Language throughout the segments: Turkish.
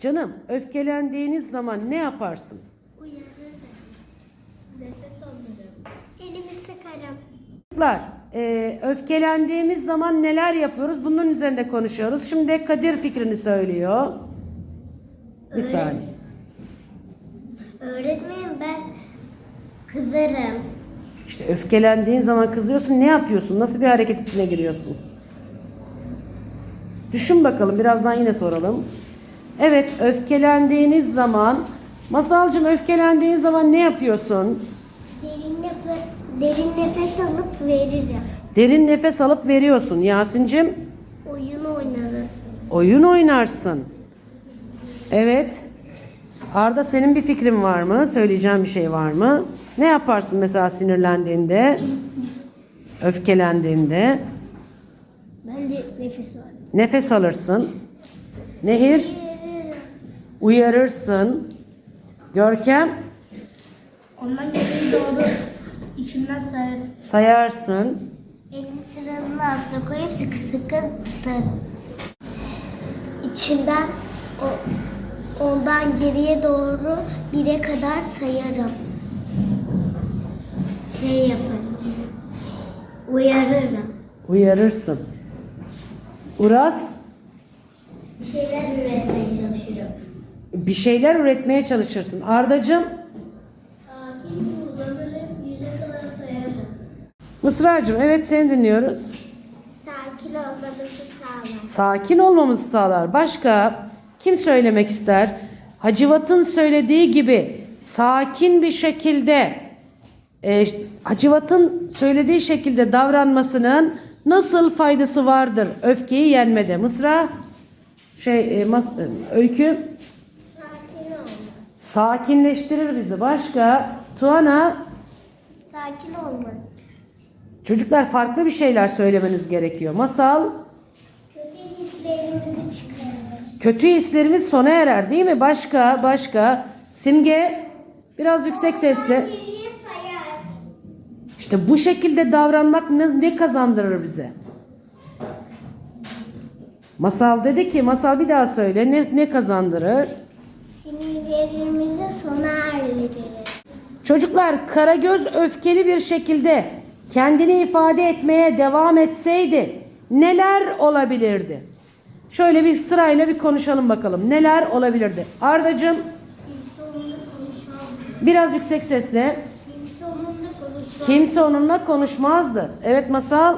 Canım öfkelendiğiniz zaman ne yaparsın? Uyarırım. Nefes alırım. Elimi sıkarım. Çocuklar e, öfkelendiğimiz zaman neler yapıyoruz? Bunun üzerinde konuşuyoruz. Şimdi Kadir fikrini söylüyor. Bir saniye. Öğretmenim ben kızarım. İşte öfkelendiğin zaman kızıyorsun. Ne yapıyorsun? Nasıl bir hareket içine giriyorsun? Düşün bakalım. Birazdan yine soralım. Evet, öfkelendiğiniz zaman Masalcığım öfkelendiğin zaman ne yapıyorsun? Derin, nefes, derin nefes alıp veririm. Derin nefes alıp veriyorsun. Yasin'cim Oyun oynarım. oyun oynarsın. Evet. Arda senin bir fikrin var mı? Söyleyeceğin bir şey var mı? Ne yaparsın mesela sinirlendiğinde? Öfkelendiğinde? Bence nefes alırım. Nefes alırsın. Nehir uyarırsın. Görkem Ondan geriye doğru içimden sayarım. sayarsın. Elini sıranın altına koyup sıkı sıkı tutarım. İçinden o, ondan geriye doğru bire kadar sayarım. Şey yaparım. Uyarırım. Uyarırsın. Uras Bir şeyler çalışıyorum. Bir şeyler üretmeye çalışırsın. Ardacığım Sakince uzanırım, yüze kadar sayarım. Mısracığım evet seni dinliyoruz. Sakin olmamızı sağlar. Sakin olmamızı sağlar. Başka kim söylemek ister? Hacivat'ın söylediği gibi sakin bir şekilde e, Hacivat'ın söylediği şekilde davranmasının nasıl faydası vardır öfkeyi yenmede? Mısra şey e, mas, e, öykü Sakin. Sakinleştirir bizi. Başka Tuana Sakin olmak. çocuklar farklı bir şeyler söylemeniz gerekiyor. Masal Kötü hislerimizi çıkarır. Kötü hislerimiz sona erer değil mi? Başka, başka. Simge biraz yüksek sesle. İşte bu şekilde davranmak ne, ne kazandırır bize? Masal dedi ki, masal bir daha söyle. Ne, ne kazandırır? Sinirlerimizi sona erdirir. Çocuklar Karagöz öfkeli bir şekilde kendini ifade etmeye devam etseydi neler olabilirdi? Şöyle bir sırayla bir konuşalım bakalım. Neler olabilirdi? Ardacığım biraz yüksek sesle. Kimse onunla konuşmaz. Kimse onunla konuşmazdı. Evet masal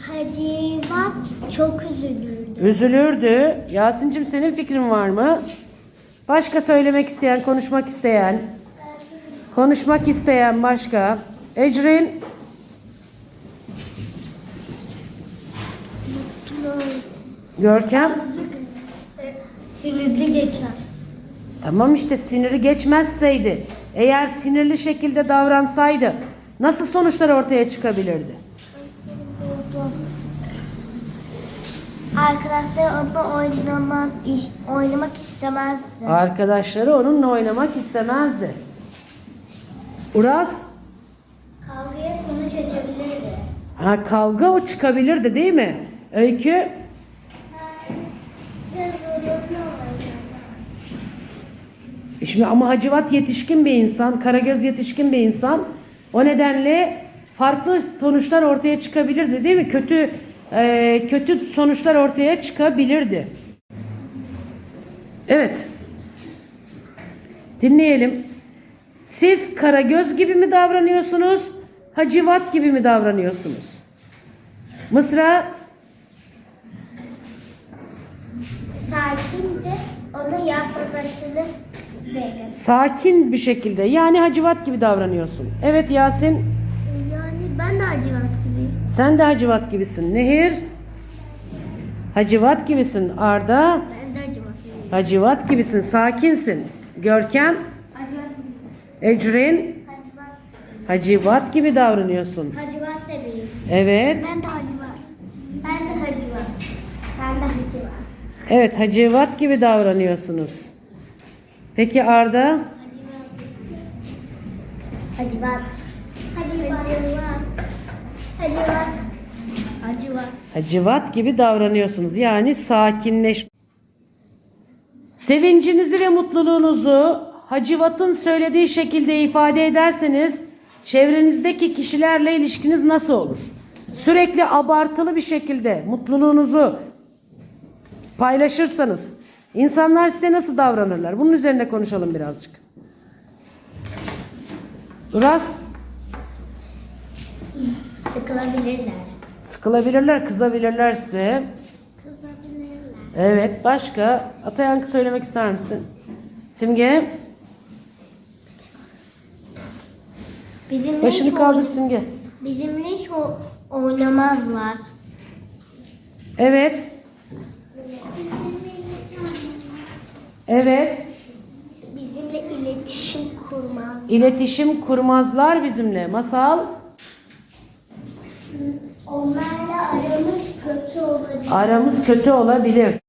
Hacivat çok üzülürdü. üzülürdü. Yasin'cim senin fikrin var mı? Başka söylemek isteyen, konuşmak isteyen? Konuşmak isteyen başka? Ecrin? Görkem? Sinirli geçer. Tamam işte siniri geçmezseydi, eğer sinirli şekilde davransaydı nasıl sonuçlar ortaya çıkabilirdi? Arkadaşlar onunla oynamaz, iş, oynamak istemezdi. Arkadaşları onunla oynamak istemezdi. Uras? Kavgaya sonuç açabilirdi. Ha kavga o çıkabilirdi değil mi? Öykü? Şimdi ama Hacivat yetişkin bir insan, Karagöz yetişkin bir insan. O nedenle farklı sonuçlar ortaya çıkabilirdi değil mi? Kötü e, kötü sonuçlar ortaya çıkabilirdi. Evet. Dinleyelim. Siz Karagöz gibi mi davranıyorsunuz? Hacivat gibi mi davranıyorsunuz? Mısra Sakince onu yapmamasını derim. sakin bir şekilde yani Hacivat gibi davranıyorsun. Evet Yasin Yani ben de Hacivat. Sen de Hacivat gibisin. Nehir Hacivat gibisin. Arda Ben de Hacivat gibiyim. Hacivat gibisin. Sakinsin. Görkem Hacivat Ecrin Hacivat. Hacivat gibi davranıyorsun. Hacivat da benim. Evet. Ben de Hacivat. Ben de Hacivat. Ben de Hacivat. Evet Hacivat gibi davranıyorsunuz. Peki Arda? Hacivat. Hacivat. Hacivat. Hacivat. Hacivat gibi davranıyorsunuz. Yani sakinleş. Sevincinizi ve mutluluğunuzu Hacivat'ın söylediği şekilde ifade ederseniz çevrenizdeki kişilerle ilişkiniz nasıl olur? Sürekli abartılı bir şekilde mutluluğunuzu paylaşırsanız insanlar size nasıl davranırlar? Bunun üzerine konuşalım birazcık. Uras, Sıkılabilirler. sıkılabilirler, kızabilirler size. Kızabilirler. Evet, başka? Atayankı söylemek ister misin? Simge, Bizimle başını kaldır Simge. Bizimle hiç o- oynamazlar. Evet. Evet. Bizimle iletişim kurmaz. İletişim kurmazlar bizimle. Masal. Onlarla aramız kötü olabilir. Aramız kötü olabilir.